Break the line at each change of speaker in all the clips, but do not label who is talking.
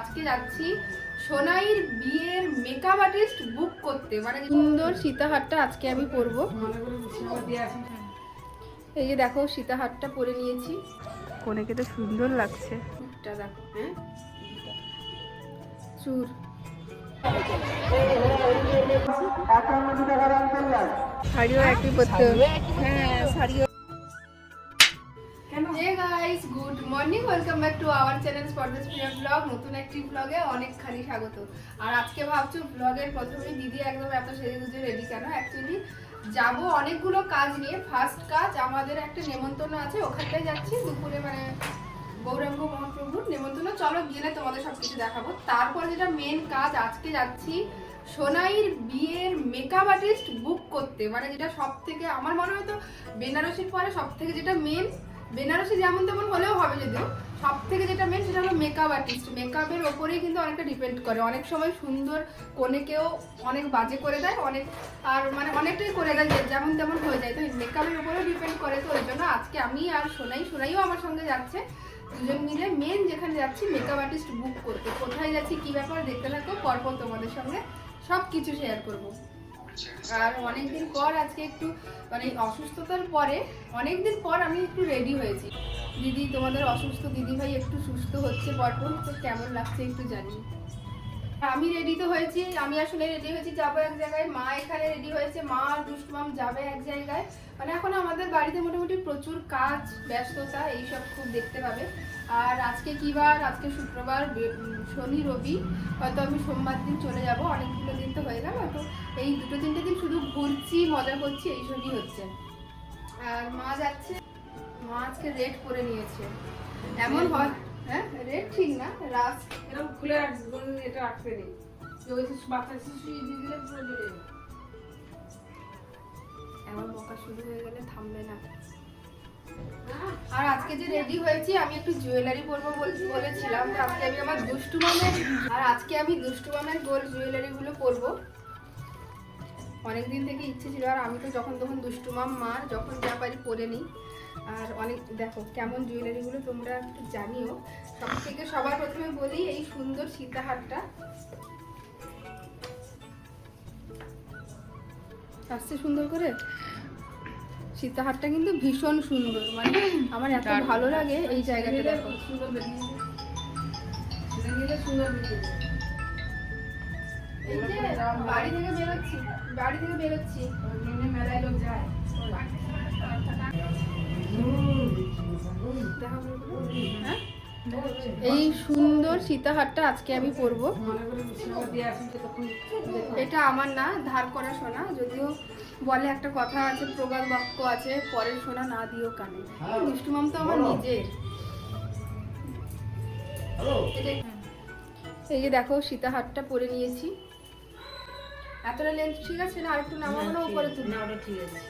আজকে যাচ্ছি সোনাইর বিয়ের মেকআপ আর্টিস্ট বুক করতে। মানে সুন্দর সীতাহারটা আজকে আমি পরবো। এই যে দেখো সীতাহারটা পরে নিয়েছি। কোনেকে তো সুন্দর লাগছে। দেখো। হ্যাঁ? চুর। শাড়িও একই পরতে হবে। হ্যাঁ শাড়িও guys good morning welcome back to our channel Spotless প্রিয় ব্লগ নতুন একটি ব্লগে অনেকখানি স্বাগত। আর আজকে ভাবছ ব্লগের প্রথমেই দিদি একদম এত সেজে গুজে রেডি কেন? অ্যাকচুয়ালি যাব অনেকগুলো কাজ নিয়ে। ফার্স্ট কাজ, আমাদের একটা নেমন্তন্ন আছে, ওখানটায় যাচ্ছি। দুপুরে মানে গৌরাঙ্গ মহাপ্রভুর নেমন্তন্ন। চলো গেলে তোমাদের সব কিছু দেখাবো। তারপর যেটা মেন কাজ, আজকে যাচ্ছি সোনাইর বিয়ের মেকআপ আর্টিস্ট বুক করতে। মানে যেটা সব থেকে আমার মনে হয় তো, বেনারসির পরে সব থেকে যেটা মেন বেনারসি যেমন তেমন হলেও হবে যদিও। সব থেকে যেটা মেন সেটা হলো মেকআপ আর্টিস্ট মেকআপের ওপরেই কিন্তু অনেকটা ডিপেন্ড করে। অনেক সময় সুন্দর কোনেকেও অনেক বাজে করে দেয়, অনেক আর মানে অনেকটাই করে দেয় যেমন তেমন হয়ে যায়। তো মেকআপের ওপরেও ডিপেন্ড করে। তো ওই জন্য আজকে আমি আর সোনাই, সোনাইও আমার সঙ্গে যাচ্ছে। দুজন মিলে মেন যেখানে যাচ্ছি মেকআপ আর্টিস্ট বুক করতে। কোথায় যাচ্ছি, কী ব্যাপার দেখতে থাকো পরপর তোমাদের সঙ্গে সব কিছু শেয়ার করব। আর অনেকদিন পর আজকে একটু মানে অসুস্থতার পরে অনেকদিন পর আমি একটু রেডি হয়েছি। দিদি, তোমাদের অসুস্থ দিদি ভাই একটু সুস্থ হচ্ছে পরপর তো কেমন লাগছে একটু জানি। আমি রেডি তো হয়েছি, আমি আসলে রেডি হয়েছি, যাব এক জায়গায়। মা এখানে রেডি হয়েছে, মা আর দুষ্টুমাম যাবে এক জায়গায়। মানে এখন আমাদের বাড়িতে মোটামুটি প্রচুর কাজ, ব্যস্ততা, এইসব খুব দেখতে পাবে। আর আজকে কি বার? আজকে শুক্রবার শনি রবি। হয়তো আমি সোমবার দিন চলে যাব অনেকগুলো দিন তো হয়ে গেল তো এই দুটো তিনটে দিন শুধু ঘুরছি মজা করছি এইসবই হচ্ছে। আর মা যাচ্ছে। মা আজকে রেড করে নিয়েছে। এমন হয়। হ্যাঁ রেড ঠিক না রাস
এরকম খুলে এটা আটকে নেই। বাচ্চা শিশু দিয়ে দিলে পুরো
এমন বকা শুরু হয়ে গেলে থামবে না। আর আজকে যে রেডি হয়েছি, আমি একটু জুয়েলারি পরবো বল- বলেছিলাম যে আজকে আমি আমার দুষ্টু আর আজকে আমি দুষ্টু মামের গোল্ড জুয়েলারি গুলো পরবো। অনেকদিন থেকে ইচ্ছে ছিল, আর আমি তো যখন তখন দুষ্টু মাম মার যখন যা পারি পরে নিই। আর অনেক দেখো কেমন জুয়েলারিগুলো তোমরা একটু জানিও। সব থেকে সবার প্রথমে বলি এই সুন্দর সীতাহারটা। আসছে সুন্দর করে? সীতাহারটা কিন্তু ভীষণ সুন্দর। মানে আমার এত ভালো লাগে এই জায়গাটা দেখো। বাড়ি থেকে বেরোচ্ছি বাড়ি থেকে বেরোচ্ছি।
মেলায় লোক যায়?
এই সুন্দর সীতাহারটা আজকে আমি পরবো। এটা আমার না ধার করা সোনা যদিও বলে একটা কথা আছে প্রবাদ বাক্য আছে পরের সোনা না দিও কানে। দুষ্টুমাম তো আমার নিজের। এই যে দেখো সীতা সীতাহারটা পরে নিয়েছি। এতটা লেন্থ ঠিক আছে না? আরেকটু নামাবো না উপরে তুলি।
না ওটা ঠিক আছে।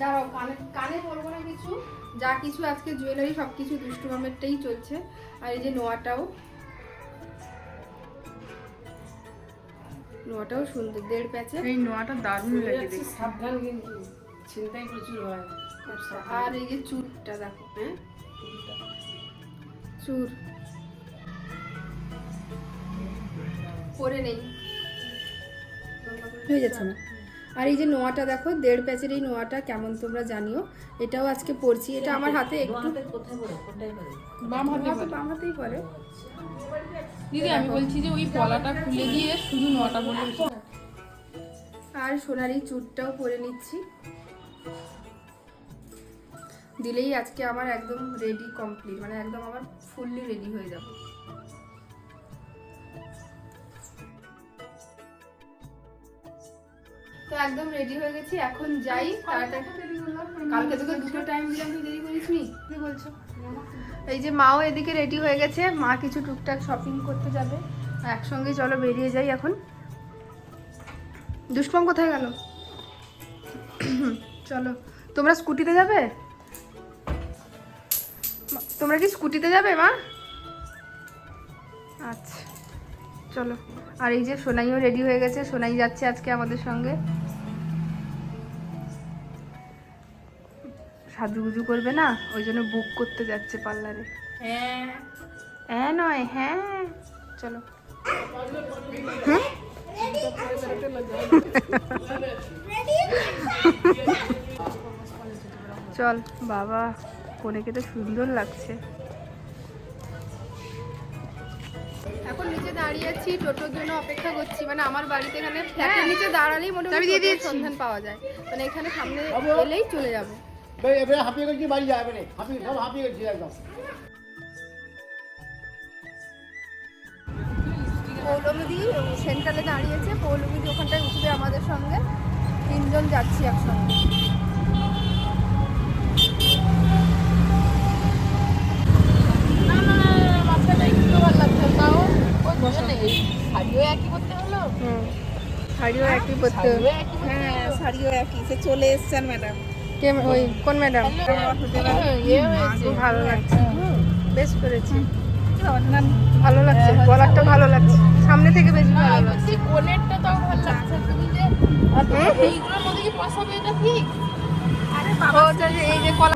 দাঁড়াও কানে কানে পরবো না কিছু। যা কিছু আজকে জুয়েলারি সব কিছু দুষ্টু মামেরটাই চলছে। আর এই যে নোয়াটাও। নোয়াটাও সুন্দর দেড় প্যাচে।
এই নোয়াটা দারুণ লাগে দেখতে।
সাবধান কিন্তু চিন্তাই প্রচুর হয়।
আর এই যে চুরটা দেখো হ্যাঁ? চুর। পরে নেই। হয়ে যাচ্ছে না। আর এই যে নোয়াটা দেখো দেড় প্যাচের এই নোয়াটা কেমন তোমরা জানিও। এটাও আজকে পরছি এটা আমার হাতে একটু
বাম হাতে
হাতে বাম হাতেই পরে।
দিদি আমি বলছি যে ওই পলাটা খুলে দিয়ে শুধু নোয়াটা বলে
আর সোনার এই চুরটাও পরে নিচ্ছি। দিলেই আজকে আমার একদম রেডি কমপ্লিট মানে একদম আমার ফুললি রেডি হয়ে যাবে। তো একদম রেডি হয়ে গেছি এখন যাই তাড়াতাড়ি কালকে তোকে দুটো টাইম দিলাম তুই দেরি করিস নি? কি বলছো? এই যে মাও এদিকে রেডি হয়ে গেছে মা কিছু টুকটাক শপিং করতে যাবে। একসঙ্গে চলো বেরিয়ে যাই এখন। দুষ্পম কোথায় গেল? চলো তোমরা স্কুটিতে যাবে? তোমরা কি স্কুটিতে যাবে মা? আচ্ছা। চলো। আর এই যে সোনাইও রেডি হয়ে গেছে সোনাই যাচ্ছে আজকে আমাদের সঙ্গে। সাজুগুজু করবে না? ওই জন্য বুক করতে যাচ্ছে পার্লারে
হ্যাঁ।
হ্যাঁ নয় হ্যাঁ। চলো। চল বাবা কনেকে তো সুন্দর লাগছে। এখন দাঁড়িয়ে আছি টোটোর জন্য অপেক্ষা করছি। মানে আমার বাড়িতে এখানে ফ্ল্যাটের নিচে দাঁড়ালেই মোটামুটি সন্ধান পাওয়া যায়। মানে এখানে সামনে এলেই চলে যাব।
ভাই এবারে হাঁপিয়ে গেছি বাড়ি যাবে না। হাঁপিয়ে সব হাঁপিয়ে গেছি একদম।
পৌলমীদি সেন্ট্রালে দাঁড়িয়েছে। পৌলমীদি ওখানটায় উঠবে আমাদের সঙ্গে। তিনজন যাচ্ছি একসঙ্গে।
না না বাচ্চাটা একটু ভালো লাগছে তাও। শাড়িও একই করতে হলো?
শাড়িও একই
একই করতে
হ্যাঁ শাড়িও একই। সে চলে এসছেন ম্যাডাম
কে ওই কোন ম্যাডাম
ইয়ে
ভালো লাগছে। বেশ করেছি। ভালো লাগছে? গলারটা ভালো লাগছে। সামনে থেকে বেশি ভালো লাগছে।
বলছি কোনেরটা তাও ভালো লাগছে। তুমি যে এইগুলোর মধ্যে কি পসাবে এটা ঠিক
ও হচ্ছে যে এই যে কলা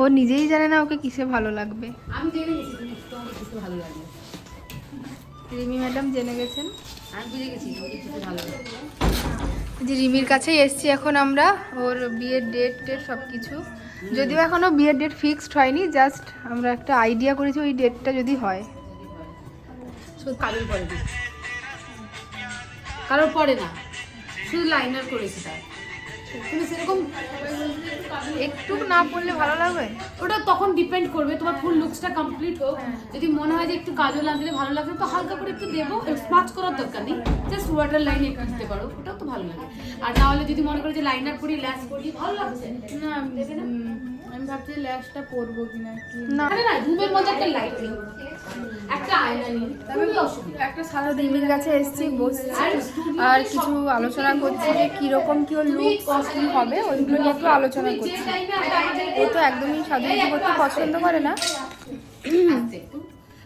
ও নিজেই জানে না ওকে কিসে ভালো লাগবে।
আমি জেনে গেছি তুমি তোমাকে কিছু ভালো লাগে।
রিমি ম্যাডাম জেনে গেছেন?
আমি বুঝে গেছি ভালো
যে রিমির কাছেই এসছি এখন আমরা ওর বিয়ের ডেট টেট সব কিছু যদিও এখনও বিয়ের ডেট ফিক্সড হয়নি জাস্ট আমরা একটা আইডিয়া করেছি ওই ডেটটা যদি হয়।
কাজল পরে কারোর পরে না। শুধু লাইনার করেছি তার। তুমি সেরকম
একটু না পড়লে ভালো লাগবে?
ওটা তখন ডিপেন্ড করবে তোমার ফুল লুকসটা কমপ্লিট হোক। যদি মনে হয় যে একটু কাজল আনলে ভালো লাগবে তো হালকা করে একটু দেবো। স্মাচ করার দরকার নেই। জাস্ট ওয়াটার লাইনে একটু দিতে পারো ওটাও তো ভালো লাগে। আর না হলে যদি মনে করো যে লাইনার করি ল্যাস করি ভালো লাগছে।
না আমি ভাবছি ল্যাশটা পরবো কিনা কি?
না।
আরে না রুমের মধ্যে একটা লাইট নিই। একটা আয়না নিই। খুবই অসুবিধা।
একটা সারা রিমির কাছে এসছি বসছি। আর কিছু আলোচনা করছি যে কীরকম কি ওর লুক কস্টিউম হবে ওইগুলো নিয়ে একটু আলোচনা করছি। ও তো একদমই সাজুগুজু করতে পছন্দ করে না।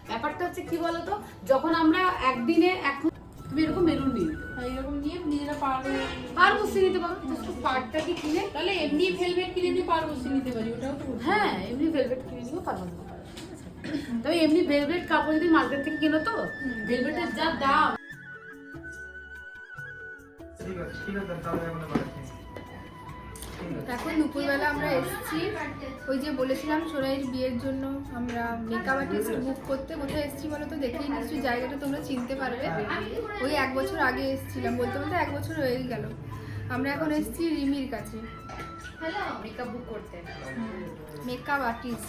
ব্যাপারটা হচ্ছে কি বলতো যখন আমরা একদিনে এখন তুমি এরকম মেরুন নিয়ে।
এইরকম নিজেরা পারব
আর বুঝতে নিতে পারো জাস্ট পার্টটাকে কিনে?
তাহলে এমনি ভেলভেট কিনে নিয়ে পারব নিতে পারি ওটাও
হ্যাঁ এমনি ভেলভেট কিনে নিও পারব তবে এমনি ভেলভেট কাপড় যদি মার্কেট থেকে কিনো তো ভেলভেটের যা দাম।
এখন দুপুরবেলা আমরা এসেছি। ওই যে বলেছিলাম সোনাইয়ের বিয়ের জন্য আমরা মেকআপ আর্টিস্ট বুক করতে। কোথায় এসেছি বলো তো? দেখেই নিশ্চয়ই জায়গাটা তোমরা চিনতে পারবে। ওই এক বছর আগে এসেছিলাম বলতে বলতে এক বছর হয়ে গেল। আমরা এখন এসেছি রিমির কাছে।
মেকআপ বুক করতে।
মেকআপ আর্টিস্ট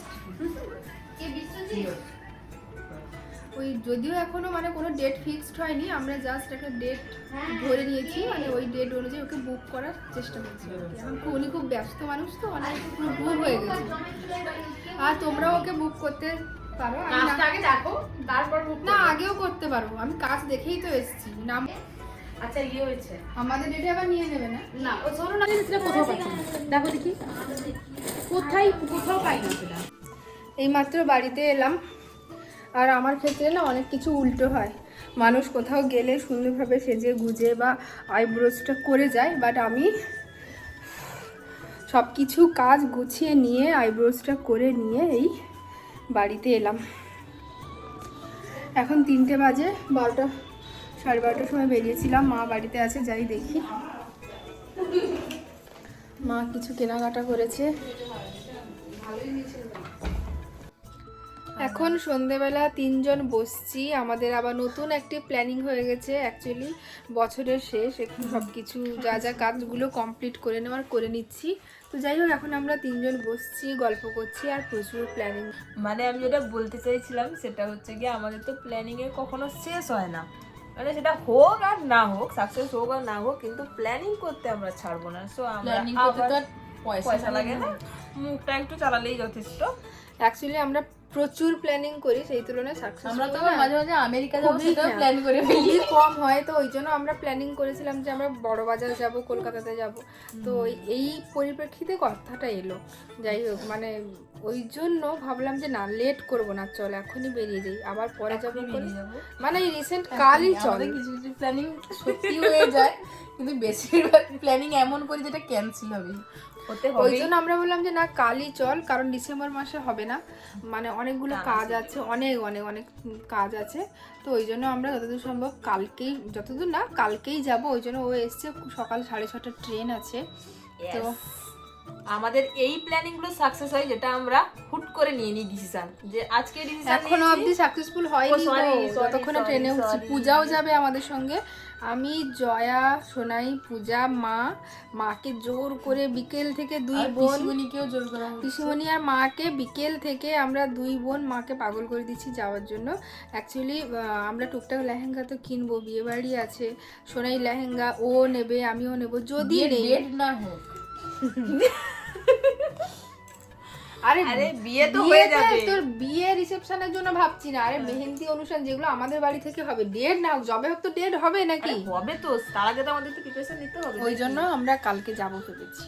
ওই যদিও এখনও মানে কোনো ডেট ফিক্সড হয়নি আমরা জাস্ট একটা ডেট ধরে নিয়েছি মানে ওই ডেট অনুযায়ী ওকে বুক করার চেষ্টা করছি। এখন উনি খুব ব্যস্ত মানুষ তো মানে পুরো বুক হয়ে গেছে। আর তোমরাও ওকে বুক করতে পারো
আগে দেখো তারপর বুক
না আগেও করতে পারো আমি কাজ দেখেই তো এসেছি নাম
আচ্ছা ইয়ে হয়েছে।
আমাদের ডেটে আবার নিয়ে নেবে না?
না ও ধরো না সেটা কোথাও পাচ্ছি দেখো দেখি। কোথায় কোথাও পাই না সেটা।
এই মাত্র বাড়িতে এলাম। আর আমার ক্ষেত্রে না অনেক কিছু উল্টো হয়। মানুষ কোথাও গেলে সুন্দরভাবে সেজে গুজে বা আইব্রোজটা করে যায় বাট আমি সব কিছু কাজ গুছিয়ে নিয়ে আইব্রোজটা করে নিয়ে এই বাড়িতে এলাম। এখন তিনটে বাজে, বারোটা, সাড়ে বারোটার সময় বেরিয়েছিলাম, মা বাড়িতে আছে, যাই দেখি। মা কিছু কেনাকাটা করেছে। এখন সন্ধেবেলা তিনজন বসছি। আমাদের আবার নতুন একটি প্ল্যানিং হয়ে গেছে। অ্যাকচুয়ালি বছরের শেষ। একটু সব কিছু যা যা কাজগুলো কমপ্লিট করে নেওয়ার করে নিচ্ছি। তো যাই হোক এখন আমরা তিনজন বসছি গল্প করছি আর প্রচুর প্ল্যানিং
মানে আমি যেটা বলতে চাইছিলাম সেটা হচ্ছে গিয়ে আমাদের তো প্ল্যানিং এর কখনো শেষ হয় না। মানে সেটা হোক আর না হোক সাকসেস হোক আর না হোক কিন্তু প্ল্যানিং করতে আমরা ছাড়বো না। সো আমরা
পয়সা
লাগে না। মুখটা একটু চালালেই যথেষ্ট।
অ্যাকচুয়ালি আমরা প্রচুর প্ল্যানিং করি সেই তুলনায় সাকসেস
আমরা তো মাঝে মাঝে আমেরিকা যাব সেটাও
হ্যাঁ।
প্ল্যান করে। ফেলি
কম হয় তো ওই জন্য আমরা প্ল্যানিং করেছিলাম যে আমরা বড় বাজার যাব কলকাতাতে যাব। তো এই- পরিপ্রেক্ষিতে কথাটা এলো। যাই হোক মানে ওই জন্য ভাবলাম যে না লেট করব না চল এখনই বেরিয়ে যাই। আবার পরে যাব করে।
বেরিয়ে যাব।
মানে এই রিসেন্ট কালই চল।
কিছু কিছু প্ল্যানিং সত্যি হয়ে যায় কিন্তু বেশিরভাগ প্ল্যানিং এমন করি যেটা ক্যান্সেল হবে
ওই জন্য আমরা বললাম যে না কালই চল কারণ ডিসেম্বর মাসে হবে না। মানে অনেকগুলো কাজ আছে। অনেক অনেক অনেক কাজ আছে। তো ওই জন্য আমরা যতদূর সম্ভব কালকেই যতদূর না কালকেই যাব। ওই জন্য ও এসছে সকাল সাড়ে ছটার ট্রেন আছে। তো
আমাদের এই প্ল্যানিংগুলো সাকসেস হয় যেটা আমরা হুট করে নিয়ে নিই ডিসিশন। যে আজকে ডিসিশন
এখনও অবধি সাকসেসফুল হয়নি। যতক্ষণে ট্রেনে উঠছি পূজাও যাবে আমাদের সঙ্গে। আমি জয়া সোনাই পূজা মা মাকে জোর করে বিকেল থেকে দুই বোন
পিসিমণিকেও জোর করা
পিসিমণি আর মাকে বিকেল থেকে আমরা দুই বোন মাকে পাগল করে দিচ্ছি যাওয়ার জন্য। অ্যাকচুয়ালি আমরা টুকটাক লেহেঙ্গা তো কিনবো বিয়ে বাড়ি আছে। সোনাই লেহেঙ্গা ও নেবে আমিও নেব যদি
না হোক।
আরে
আরে বিয়ে তো হয়ে যাবে।
তোর বিয়ে রিসেপশনের জন্য ভাবছি না। আরে মেহেন্দি অনুষ্ঠান যেগুলো আমাদের বাড়ি থেকে হবে ডেট না হোক যবে হোক তো ডেট হবে নাকি?
হবে তো তার আগে তো আমাদের তো প্রিপারেশন নিতে হবে
ওই জন্য আমরা কালকে যাব ভেবেছি।